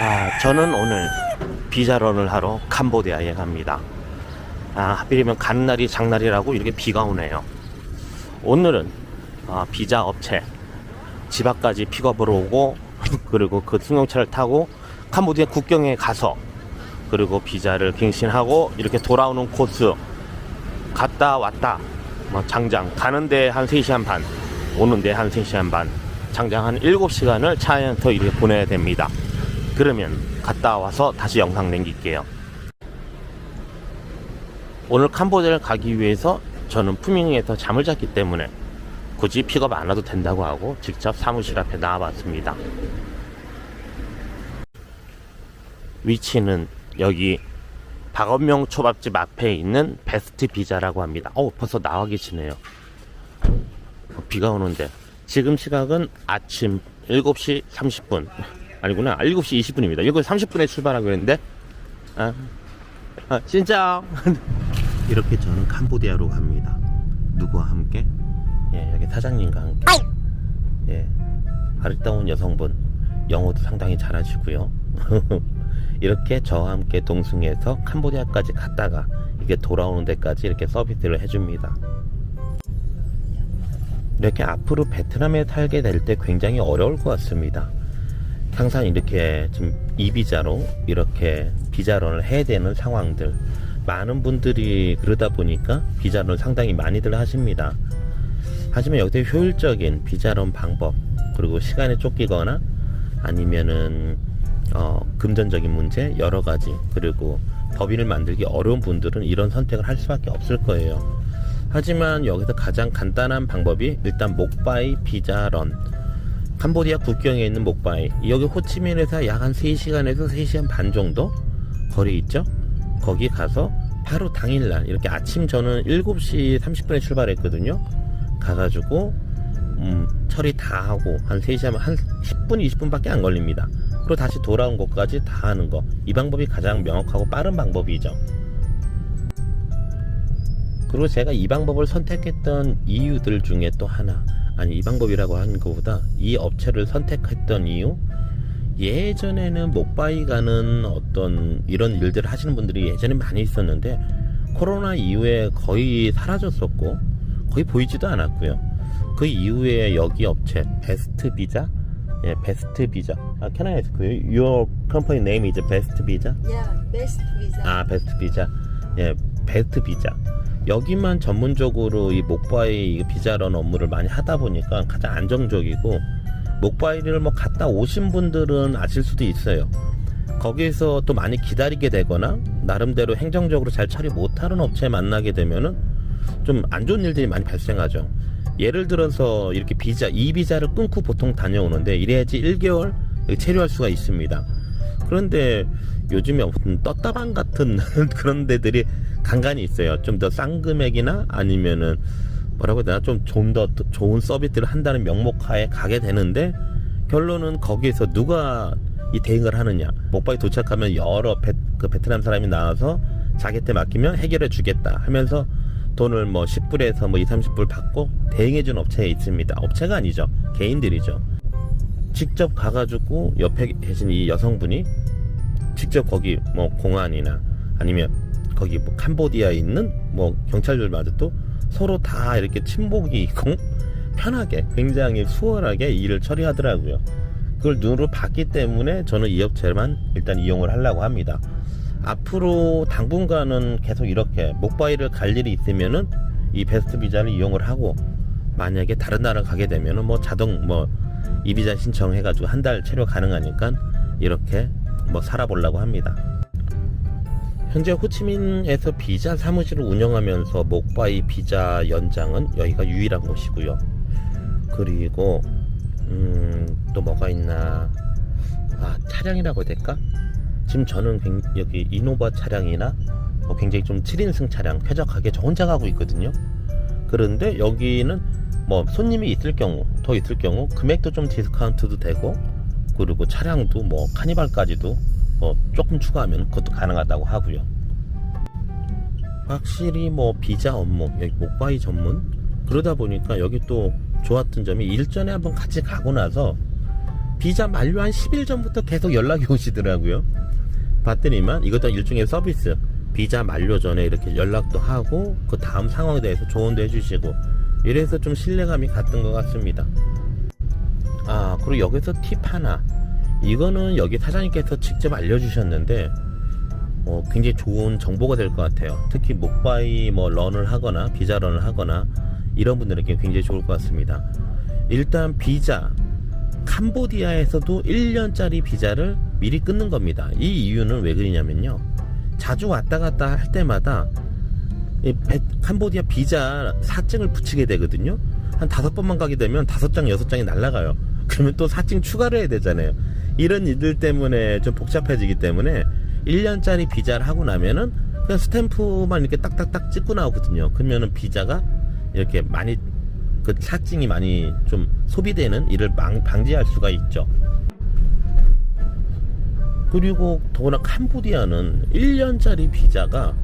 아, 저는 오늘 비자런을 하러 캄보디아에 갑니다. 아, 하필이면 가는 날이 장날이라고 이렇게 비가 오네요. 오늘은 아, 비자 업체 집 앞까지 픽업으로 오고 그리고 그 승용차를 타고 캄보디아 국경에 가서 그리고 비자를 갱신하고 이렇게 돌아오는 코스 갔다 왔다 뭐 장장 가는데 한 3시간 반 오는데 한 3시간 반 장장 한 7시간을 차 안에서 이렇게 보내야 됩니다 그러면 갔다 와서 다시 영상 남길게요 오늘 캄보디아를 가기 위해서 저는 푸밍에서 잠을 잤기 때문에 굳이 픽업 안 와도 된다고 하고 직접 사무실 앞에 나와봤습니다 위치는 여기 박원명 초밥집 앞에 있는 베스트 비자라고 합니다. 어 벌써 나와 계시네요. 어, 비가 오는데 지금 시각은 아침 7시 30분 아니구나 7시 20분입니다. 7시 30분에 출발하고 있는데 아, 아 진짜 이렇게 저는 캄보디아로 갑니다. 누구와 함께? 예 여기 사장님과 함께 예 아름다운 여성분 영어도 상당히 잘하시고요. 이렇게 저와 함께 동승해서 캄보디아까지 갔다가 이게 돌아오는 데까지 이렇게 서비스를 해줍니다. 이렇게 앞으로 베트남에 살게 될 때 굉장히 어려울 것 같습니다. 항상 이렇게 지금 이비자로 이렇게 비자론을 해야 되는 상황들 많은 분들이 그러다 보니까 비자론 상당히 많이들 하십니다. 하지만 여기서 효율적인 비자론 방법 그리고 시간에 쫓기거나 아니면은 어, 금전적인 문제 여러 가지 그리고 법인을 만들기 어려운 분들은 이런 선택을 할 수밖에 없을 거예요. 하지만 여기서 가장 간단한 방법이 일단 목바이 비자런 캄보디아 국경에 있는 목바이 여기 호치민에서 약 한 3시간에서 3시간 반 정도 거리 있죠? 거기 가서 바로 당일날 이렇게 아침 저는 7시 30분에 출발했거든요. 가가지고 음, 처리 다 하고 한 3시간 한 10분 20분밖에 안 걸립니다. 그리고 다시 돌아온 곳까지 다 하는 거. 이 방법이 가장 명확하고 빠른 방법이죠. 그리고 제가 이 방법을 선택했던 이유들 중에 또 하나, 아니 이 방법이라고 하는 것보다 이 업체를 선택했던 이유, 예전에는 목바이 가는 어떤 이런 일들을 하시는 분들이 예전에 많이 있었는데 코로나 이후에 거의 사라졌었고 거의 보이지도 않았고요. 그 이후에 여기 업체 베스트 비자 예, 베스트 비자. 아, can I ask you? Your company name is 베스트 비자? Yeah, best visa. 아, 베스트 비자. 예, 베스트 비자. 여기만 전문적으로 이 목바이 이 비자런 업무를 많이 하다 보니까 가장 안정적이고 목바이를 뭐 갔다 오신 분들은 아실 수도 있어요. 거기에서 또 많이 기다리게 되거나 나름대로 행정적으로 잘 처리 못하는 업체 만나게 되면은 좀 안 좋은 일들이 많이 발생하죠. 예를 들어서 이렇게 비자, 이 비자를 끊고 보통 다녀오는데 이래야지 1개월 체류할 수가 있습니다. 그런데 요즘에 무슨 떴다방 같은 그런 데들이 간간히 있어요. 좀 더 싼 금액이나 아니면은 뭐라고 해야 되나 좀 좀 더 좋은 서비스를 한다는 명목하에 가게 되는데 결론은 거기에서 누가 이 대응을 하느냐. 목바이 도착하면 여러 베, 그 베트남 사람이 나와서 자기한테 맡기면 해결해 주겠다 하면서 돈을 뭐 10불에서 뭐 2, 30불 받고 대행해 준 업체에 있습니다. 업체가 아니죠. 개인들이죠. 직접 가가지고 옆에 계신 이 여성분이 직접 거기 뭐 공안이나 아니면 거기 뭐 캄보디아에 있는 뭐 경찰들마저도 서로 다 이렇게 친목이 있고 편하게 굉장히 수월하게 일을 처리하더라고요. 그걸 눈으로 봤기 때문에 저는 이 업체만 일단 이용을 하려고 합니다. 앞으로 당분간은 계속 이렇게 목바이를 갈 일이 있으면은 이 베스트 비자를 이용을 하고 만약에 다른 나라 가게 되면은 뭐 자동 뭐 이 비자 신청해가지고 한 달 체류 가능하니까 이렇게 뭐 살아보려고 합니다. 현재 호치민에서 비자 사무실을 운영하면서 목바이 비자 연장은 여기가 유일한 곳이고요. 그리고 음, 또 뭐가 있나? 아 차량이라고 해야 될까? 지금 저는 굉- 여기 이노바 차량이나 뭐 굉장히 좀 7인승 차량 쾌적하게 저 혼자 가고 있거든요. 그런데 여기는 뭐 손님이 있을 경우 더 있을 경우 금액도 좀 디스카운트도 되고 그리고 차량도 뭐 카니발까지도 뭐 조금 추가하면 그것도 가능하다고 하고요. 확실히 뭐 비자 업무 여기 목바이 전문 그러다 보니까 여기 또 좋았던 점이 일전에 한번 같이 가고 나서 비자 만료 한 10일 전부터 계속 연락이 오시더라고요. 봤더니만 이것도 일종의 서비스. 비자 만료 전에 이렇게 연락도 하고 그 다음 상황에 대해서 조언도 해주시고 이래서 좀 신뢰감이 갔던 것 같습니다. 아 그리고 여기서 팁 하나. 이거는 여기 사장님께서 직접 알려주셨는데 어, 굉장히 좋은 정보가 될 것 같아요. 특히 목바이 뭐 런을 하거나 비자 런을 하거나 이런 분들에게 굉장히 좋을 것 같습니다. 일단 비자 캄보디아에서도 1년짜리 비자를 미리 끊는 겁니다. 이 이유는 왜 그러냐면요. 자주 왔다 갔다 할 때마다 캄보디아 비자 사증을 붙이게 되거든요. 한 다섯 번만 가게 되면 다섯 장, 여섯 장이 날라가요. 그러면 또 사증 추가를 해야 되잖아요. 이런 일들 때문에 좀 복잡해지기 때문에 1년짜리 비자를 하고 나면은 그냥 스탬프만 이렇게 딱딱딱 찍고 나오거든요. 그러면은 비자가 이렇게 많이 그 사증이 많이 좀 소비되는 일을 망- 방지할 수가 있죠. 그리고 더구나 캄보디아는 1년짜리 비자가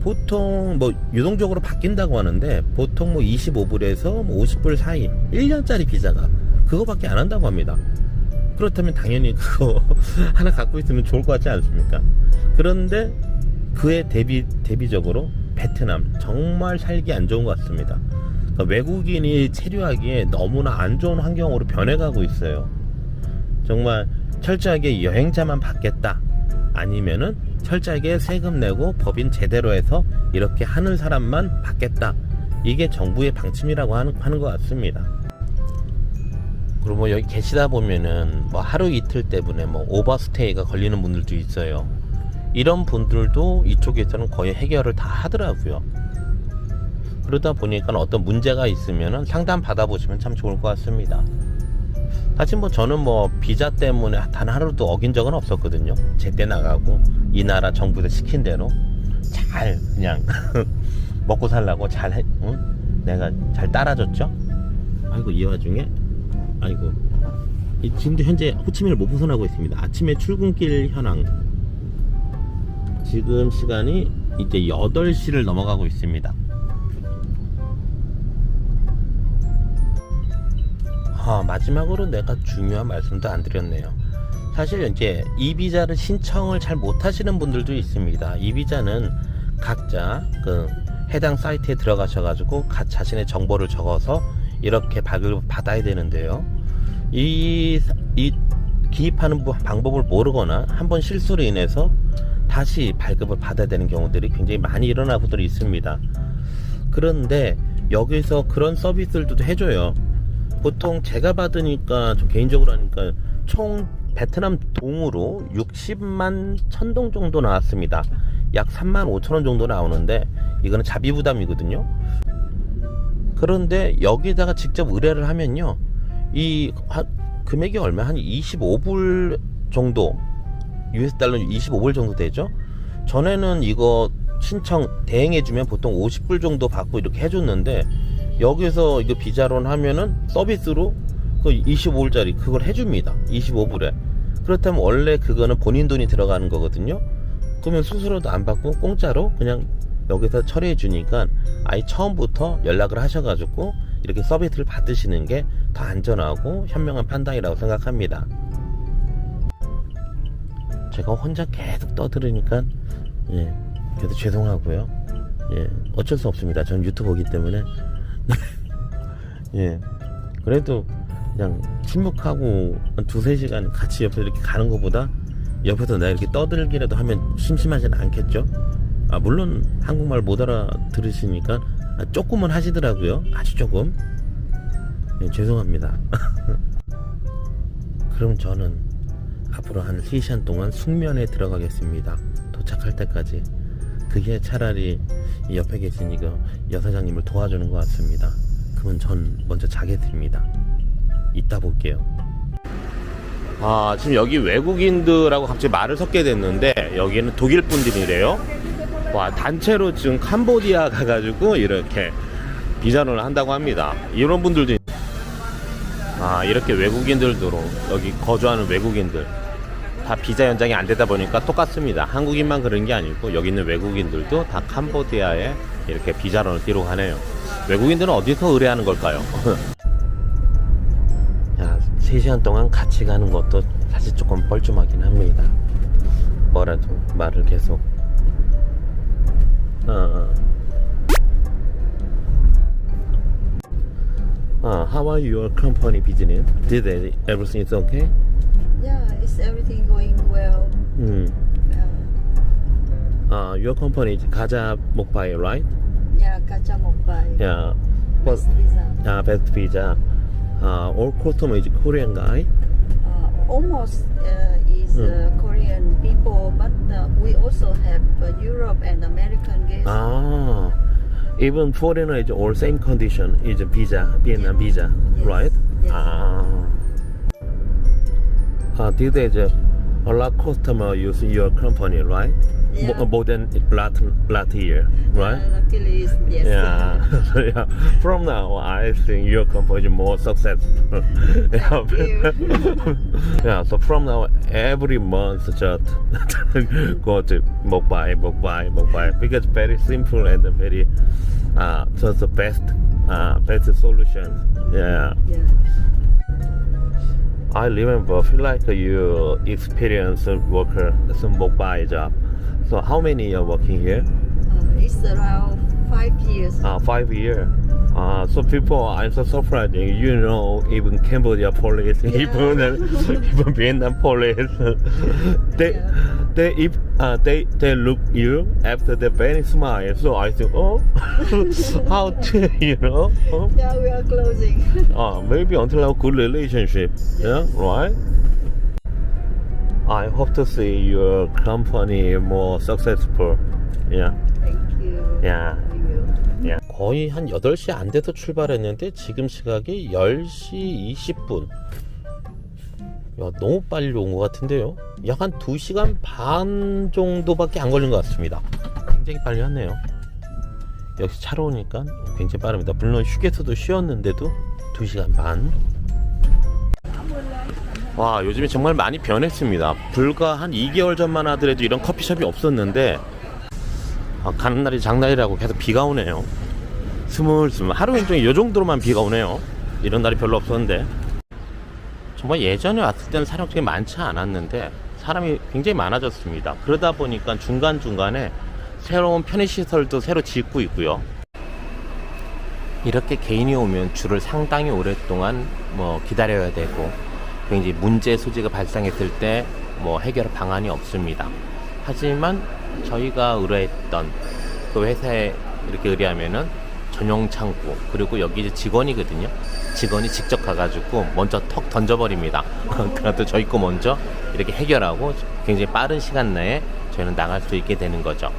보통 뭐 유동적으로 바뀐다고 하는데 보통 뭐 25불에서 뭐 50불 사이 1년짜리 비자가 그거밖에 안 한다고 합니다. 그렇다면 당연히 그거 하나 갖고 있으면 좋을 것 같지 않습니까? 그런데 그에 대비 대비적으로 베트남 정말 살기 안 좋은 것 같습니다. 그러니까 외국인이 체류하기에 너무나 안 좋은 환경으로 변해가고 있어요. 정말 철저하게 여행자만 받겠다. 아니면은 철저하게 세금 내고 법인 제대로 해서 이렇게 하는 사람만 받겠다. 이게 정부의 방침이라고 하는, 하는 것 같습니다. 그리고 뭐 여기 계시다 보면은 뭐 하루 이틀 때문에 뭐 오버스테이가 걸리는 분들도 있어요. 이런 분들도 이쪽에서는 거의 해결을 다 하더라고요. 그러다 보니까 어떤 문제가 있으면은 상담 받아보시면 참 좋을 것 같습니다. 사실 뭐 저는 뭐 비자 때문에 단 하루도 어긴 적은 없었거든요. 제때 나가고 이 나라 정부에서 시킨 대로 잘 그냥 먹고 살라고 잘 해, 응? 내가 잘 따라줬죠. 아이고 이 와중에 아이고 이 지금도 현재 호치민을 못 벗어나고 있습니다. 아침에 출근길 현황 지금 시간이 이제 8시를 넘어가고 있습니다. 아, 마지막으로 내가 중요한 말씀도 안 드렸네요. 사실 이제 이 비자를 신청을 잘 못하시는 분들도 있습니다. 이 비자는 각자 그 해당 사이트에 들어가셔가지고 각 자신의 정보를 적어서 이렇게 발급을 받아야 되는데요. 이, 이 기입하는 부- 방법을 모르거나 한번 실수로 인해서 다시 발급을 받아야 되는 경우들이 굉장히 많이 일어나고들이 있습니다. 그런데 여기서 그런 서비스들도 해줘요. 보통 제가 받으니까 저 개인적으로 하니까 총 베트남 동으로 60만 천동 정도 나왔습니다. 약 3만 5천 원 정도 나오는데 이거는 자비 부담이거든요. 그런데 여기다가 직접 의뢰를 하면요. 이 한- 금액이 얼마 한 25불 정도 US 달러 25불 정도 되죠. 전에는 이거 신청 대행해주면 보통 50불 정도 받고 이렇게 해줬는데 여기서 이거 비자론 하면은 서비스로 그 25불짜리 그걸 해줍니다. 25불에. 그렇다면 원래 그거는 본인 돈이 들어가는 거거든요. 그러면 수수료도 안 받고 공짜로 그냥 여기서 처리해 주니까 아예 처음부터 연락을 하셔가지고 이렇게 서비스를 받으시는 게 더 안전하고 현명한 판단이라고 생각합니다. 제가 혼자 계속 떠들으니까 예, 그래도 죄송하고요. 예, 어쩔 수 없습니다. 저는 유튜버이기 때문에 예, 그래도 그냥 침묵하고 한 두세 시간 같이 옆에 이렇게 가는 것보다 옆에서 내가 이렇게 떠들기라도 하면 심심하지는 않겠죠? 아, 물론 한국말 못 알아들으시니까 아, 조금은 하시더라고요. 아주 조금. 예, 죄송합니다. 그럼 저는 앞으로 한 3시간 동안 숙면에 들어가겠습니다. 도착할 때까지. 그게 차라리 이 옆에 계신 이거 여사장님을 도와주는 것 같습니다. 그러면 전 먼저 자겠습니다. 이따 볼게요. 아, 지금 여기 외국인들하고 갑자기 말을 섞게 됐는데, 여기는 독일 분들이래요. 와, 단체로 지금 캄보디아 가가지고 이렇게 비자론을 한다고 합니다. 이런 분들도, 있- 아, 이렇게 외국인들도, 여기 거주하는 외국인들, 다 비자 연장이 안 되다 보니까 똑같습니다. 한국인만 그런 게 아니고, 여기 있는 외국인들도 다 캄보디아에 이렇게 비자론을 띄러 가네요. 외국인들은 어디서 의뢰하는 걸까요? 야, 3시간 동안 같이 가는 것도 사실 조금 뻘쭘하긴 합니다. 뭐라도 말을 계속. 어. Uh, how are your company business? Did they, everything is okay? Yeah, is everything going well? Mm. Uh, Uh, your company is Gaja Mobile, right? yeah, Kacha Mobile. Yeah. Best Visa. Uh, best pizza. Uh, all customer is Korean guy. Uh, almost uh, Hmm. Uh, Korean people, but uh, we also have uh, Europe and American guests. Ah, even foreigner is all same condition is a visa, Vietnam visa, Yes. right? Yes. Ah. Uh, days, uh, a lot of customer using your company, right? Yeah. Mo- more than last last year, right? Uh, luckily, yes. Yeah. So, yeah. From now, I think your company is more successful. yeah. yeah. So from now, every month just go to mobile, mobile, mobile because very simple and very uh, just the best uh, best solution. Yeah. yeah. I remember feel like you experienced worker some mobile job. So how many are working here? Uh, it's around five years. Uh, five year. Uh, so people, I'm so surprised. You know, even Cambodia police, Yeah. even even Vietnam police, they Yeah. they if uh, they they look you after they very smile. So I think, oh, how to you know? Oh, Yeah, we are closing. uh, maybe until a good relationship. Yeah, right. I hope to see your company more successful. Yeah. Thank you. Yeah. 야, 거의 한 8시 안 돼서 출발했는데 지금 시각이 10시 20분. 야, 너무 빨리 온 것 같은데요. 약 한 2시간 반 정도밖에 안 걸린 것 같습니다. 굉장히 빨리 왔네요. 역시 차로 오니까 굉장히 빠릅니다. 물론 휴게소도 쉬었는데도 2시간 반. 와, 요즘에 정말 많이 변했습니다. 불과 한 2개월 전만 하더라도 이런 커피숍이 없었는데 아, 가는 날이 장날이라고 계속 비가 오네요. 스물스물 하루 종일 이 정도로만 비가 오네요. 이런 날이 별로 없었는데 정말 예전에 왔을 때는 그렇게 많지 않았는데 사람이 굉장히 많아졌습니다. 그러다 보니까 중간 중간에 새로운 편의시설도 새로 짓고 있고요. 이렇게 개인이 오면 줄을 상당히 오랫동안 뭐 기다려야 되고 굉장히 문제 소지가 발생했을 때 뭐 해결 방안이 없습니다. 하지만 저희가 의뢰했던 그 회사에 이렇게 의뢰하면은 전용 창구 그리고 여기 이제 직원이거든요. 직원이 직접 가가지고 먼저 턱 던져버립니다. 그래도 저희 거 먼저 이렇게 해결하고 굉장히 빠른 시간 내에 저희는 나갈 수 있게 되는 거죠.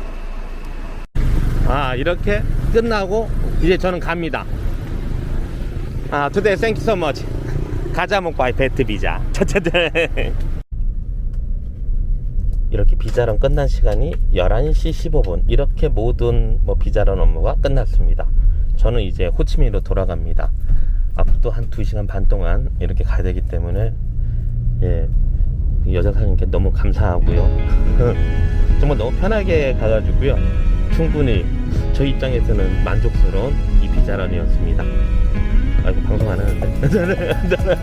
아 이렇게 끝나고 이제 저는 갑니다. 아 today thank you so much. 가자 먹바이 베트 비자. 차차차. 이렇게 비자론 끝난 시간이 11시 15분. 이렇게 모든 뭐 비자론 업무가 끝났습니다. 저는 이제 호치민으로 돌아갑니다. 앞으로도 한 2시간 반 동안 이렇게 가야 되기 때문에 예 여자 사장님께 너무 감사하고요. 정말 너무 편하게 가가지고요. 충분히 저 입장에서는 만족스러운 이 비자론이었습니다. 아 이거 방송 안 하는데